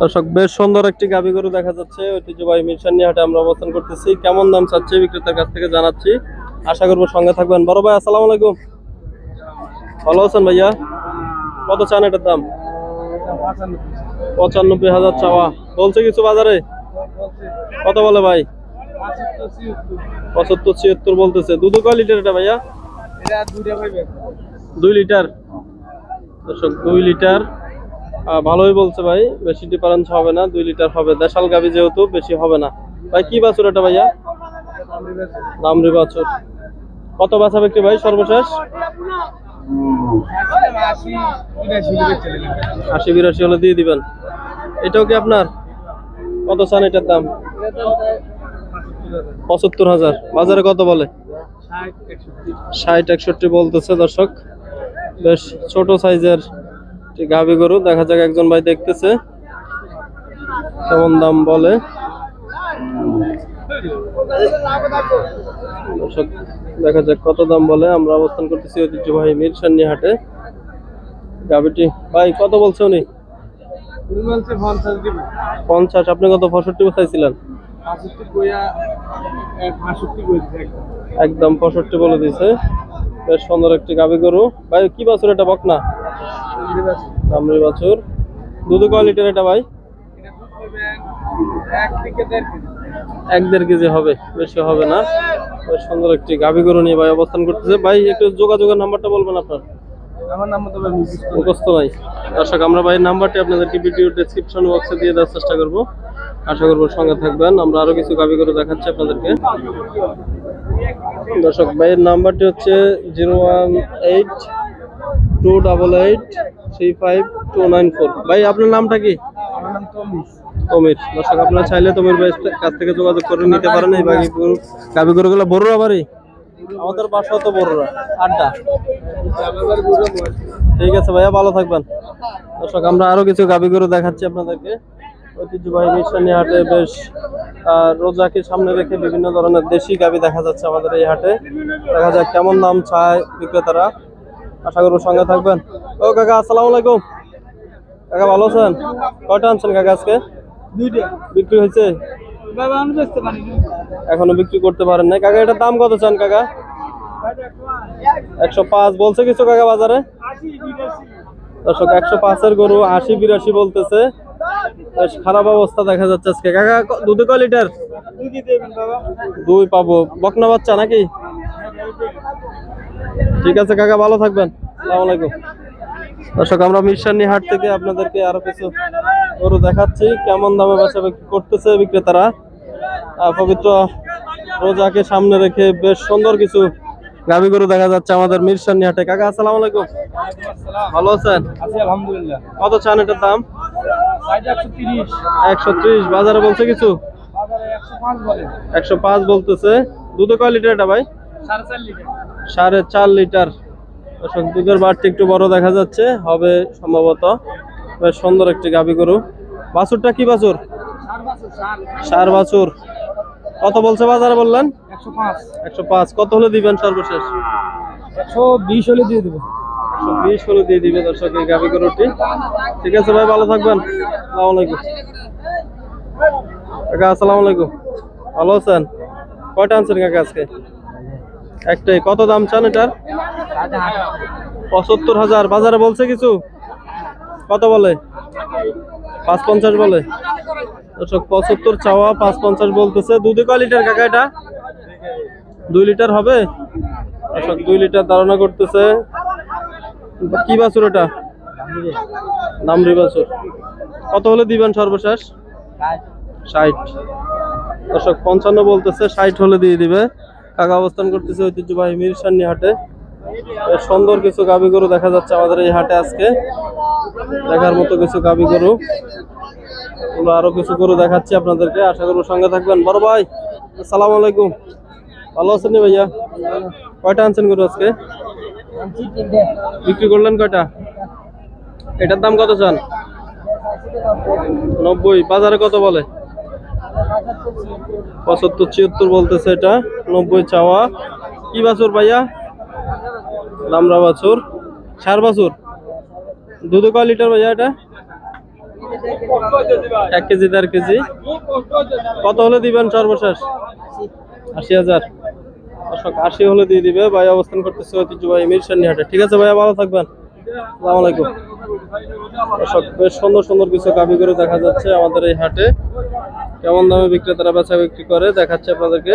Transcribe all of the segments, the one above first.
দর্শক বেশ সুন্দর একটি গাবি গরু দেখা যাচ্ছে। ঐতিহ্যবাহী মিরসানি হাটে আমরা অবস্থান করতেছি। কেমন দাম চাচ্ছে বিক্রেতার কাছ থেকে জানাচ্ছি। আশা করব সঙ্গে থাকবেন। বড় ভাই আসসালামু আলাইকুম। ভালো আছেন ভাইয়া? কত চান এটার দাম? পঁচানব্বই হাজার চাওয়া। বলছে কিছু বাজারে? কত বলে ভাই? পঁচাত্তর ছিয়াত্তর বলতেছে। দুধ কয় লিটার এটা ভাইয়া? দুই লিটার। দর্শক দুই লিটার। ভালোই বলছে ভাই, বেশি ডিফারেন্স হবে না, দুই লিটার হবে। দেশাল গাবি যেহেতু, বেশি হবে না। ভাই, কি বাছুর এটা ভাইয়া? দামরি বাছুর। কত বাছা বিক্রি ভাই সর্বশেষ? আশি বিরাশি হলে দিয়ে দিবেন। এটাও কি আপনার? কত চান এটার দাম? পঁচাত্তর হাজার। বাজারে কত বলে? ষাট, একষট্টি। বলতেছে দর্শক। বেশ ছোট সাইজের গাভী গরু দেখা যাক একজন ভাই দেখতেছে। কেমন দাম বলে? দেখা যাক কত দাম বলে। আমরা অবস্থান করতেছি ঐতিহ্যবাহী মিরসান্নি হাটে গাভীটি ভাই কত বলছে উনি? পঞ্চাশ আপনি কত পঁয়ষট্টি চাইছিলেন একদম পঁয়ষট্টি বলে দিয়েছে। বেশ সুন্দর একটি গাভী গরু। ভাই কি বাছুর এটা বকনা? দামরি বাছুর। দুধ কয় লিটার এটা ভাই? এক দেড় কেজি হবে বেশি হবে না। বেশ সুন্দর একটি গাভী গরু নিয়ে ভাই অবস্থান করতেছে। ভাই একটু যোগাযোগের নাম্বারটা বলবেন আপনার? আমার নাম তো মুখস্থ নাই। দর্শক আমরা ভাইয়ের নাম্বারটি আপনাদেরকে ভিডিও ডেসক্রিপশন বক্সে দিয়ে দেওয়ার চেষ্টা করব। আশা করব সঙ্গে থাকবেন। আমরা আরও কিছু গাভী করে দেখাচ্ছি আপনাদেরকে। দর্শক ভাইয়ের নাম্বারটি হচ্ছে zero one eight two double eight three five two nine four. ভাই আপনার নামটা কি? তমির। দর্শক আপনারা চাইলে তমির ভাইয়ের কাছ থেকে যোগাযোগ করে নিতে পারেন এই বাকি গাভী গরুগুলো বড়রা বাড়ি? আমাদের বাসাও তো বড়রা। আড্ডা? ঠিক আছে ভাইয়া ভালো থাকবেন। দর্শক আমরা আরও কিছু গাভী গরু দেখাচ্ছি আপনাদেরকে। ঐতিহ্যবাহী মিশানি হাটে বেশ রোজাকে সামনে রেখে বিভিন্ন ধরনের দেশি গাভী দেখা যাচ্ছে আমাদের এই হাটে। দেখা যাক কেমন দাম চায় বিক্রেতারা। আশা করব সঙ্গে থাকবেন। ও কাকা আসসালামু আলাইকুম। কাকা ভালো আছেন? কয়টা আনছেন কাকা আজকে? দুইটা। বিক্রি হয়েছে? এখনও বিক্রি করতে পারেন না কাকা এটার দাম কত চান কাকা? একশো পাঁচ বলছে কিছু কাকা বাজারে? দর্শক একশো পাঁচের গরু আশি বিরাশি বলতেছে। বেশ খারাপ অবস্থা দেখা যাচ্ছে আজকে। কাকা ক- দুধে কয় লিটার? দুই পাবো। বকনা বাচ্চা নাকি? ঠিক আছে কাকা ভালো থাকবেন। আলাইকুম। দর্শক আমরা মিরসানি হাট থেকে আপনাদেরকে আরও কিছু গরু দেখাচ্ছি। কেমন দামে বেচা বিক্রি করতেছে বিক্রেতারা? পবিত্র রোজাকে সামনে রেখে বেশ সুন্দর কিছু গাভী গরু দেখা যাচ্ছে আমাদের মিরসানি হাটে। কাকা আসসালামু আলাইকুম। ভালো আছেন? আছি আলহামদুলিল্লাহ। কত চান এটার দাম? সাইজ একশো তিরিশ। একশো ত্রিশ। বাজারে বলছে কিছু? বাজারে বলে। একশো পাঁচ বলতেছে। দুধে কয় লিটার এটা ভাই? সাড়ে চার লিটার। দর্শক দুধের বাড়তি একটু বড় দেখা যাচ্ছে হবে সম্ভবত বেশ সুন্দর একটি গাভী গরু। বাছুরটা কি বাছুর? সার বছর কত বলছে বাজারে বললেন? একশো পাঁচ। কত হলে দিবেন সর্বশেষ? একশো বিশ হলে দিয়ে দেবো। একশো বিশ হলে দিয়ে দিবে দর্শক এই গাভী গরুটি। ঠিক আছে ভাই ভালো থাকবেন। আলাইকুম। কাকা আসসালামু আলাইকুম। ভালো আছেন? কয়টা আনছেন কাকা আজকে? একটাই, কত দাম চান এটার? পঁচাত্তর হাজার, বাজারে বলছে কিছু? কত বলে? পাঁচ পঞ্চাশ বলে। দর্শক, পঁচাত্তর চাওয়া পাঁচ পঞ্চাশ বলতেছে। দুধে কয় লিটার কাকা এটা? দুই লিটার হবে? দর্শক, দুই লিটার ধারণা করতেছে। কি বাছুর এটা? নামরি বাছুর। কত হলে দিবেন সর্বশেষ? ষাট। দর্শক, পঞ্চান্ন বলতেছে, ষাট হলে দিয়ে দিবে। কাকা অবস্থান করতেছে ঐতিহ্যবাহী মিরসান্নি হাটে। সুন্দর কিছু গাবি গরু দেখা যাচ্ছে আমাদের এই হাটে আজকে। দেখার মতো কিছু গাবি গরু। আরও কিছু গরু দেখাচ্ছি আপনাদেরকে। আশা করব সঙ্গে থাকবেন। বড় ভাই, আসসালামু আলাইকুম। ভালো আছেন ভাইয়া? কয়টা আনছেন গরু আজকে? বিক্রি করলেন কয়টা? এটার দাম কত চান? নব্বই। বাজারে কত বলে? পঁচাত্তর, ছিয়াত্তর বলতেছে এটা, নব্বই চাওয়া। কি বাছুর ভাইয়া? লামড়া বাছুর। সার বাছুর? দুধে কয় লিটার ভাইয়া এটা? এক কেজি, দেড় কেজি। কত হলে দিবেন সর্বশেষ? আশি হাজার। দর্শক, আশি হলে দিয়ে দিবে। ভাই অবস্থান করতেছে ঐতিহ্যবাহী মিরসানি হাটে ঠিক আছে ভাইয়া, ভালো থাকবেন। আসসালামু আলাইকুম। দর্শক, বেশ সুন্দর সুন্দর কিছু গাভি করে দেখা যাচ্ছে আমাদের এই হাটে। কেমন দামে বিক্রেতারা বেচা বিক্রি করে দেখাচ্ছে আপনাদেরকে।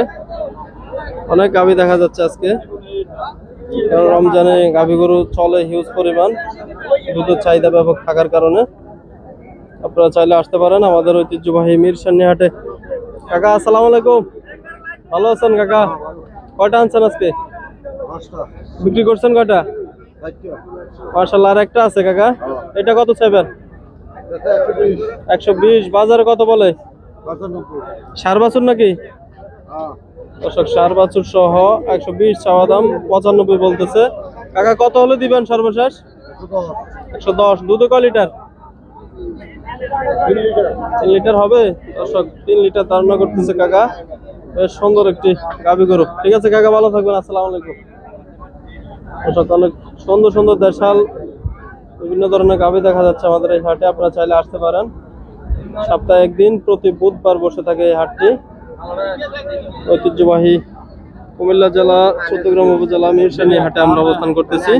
অনেক গাভি দেখা যাচ্ছে আজকে। কারণ রমজানে গাভি গরু চলে হিউজ পরিমাণ। দুধের চাহিদা ব্যাপক থাকার কারণে। আপনারা চাইলে আসতে পারেন আমাদের ঐতিহ্যবাহী মিরসানি হাটে কাকা আসসালাম আলাইকুম। ভালো আছেন কাকা? কয়টা আনছেন আজকে? বিক্রি করছেন কয়টা? মার্শাল্লাহ আর একটা আছে কাকা। এটা কত চাইবেন? একশো বিশ। বাজারে কত বলে? সার বাছুর নাকি? দর্শক সার বাছুর সহ একশো বিশ চাওয়া দাম পঁচানব্বই বলতেছে। কাকা কত হলে দিবেন সর্বশেষ? একশো দশ। দুধ ক লিটার? তিন লিটার। হবে? দর্শক তিন লিটার ধারণা করতেছে কাকা। বেশ সুন্দর একটি গাবি গরু। ঠিক আছে কাকা ভালো থাকবেন। আসসালামু আলাইকুম। দর্শক অনেক সুন্দর সুন্দর দেশাল বিভিন্ন ধরনের গাবি দেখা যাচ্ছে আমাদের এই হাটে। আপনারা চাইলে আসতে পারেন। সপ্তাহে একদিন, প্রতি বুধবার বসে থাকে এই হাটটি। ঐতিহ্যবাহী কুমিল্লা জেলা চট্টগ্রাম উপজেলা, মিরসানি হাটে আমরা অবস্থান করতেছি।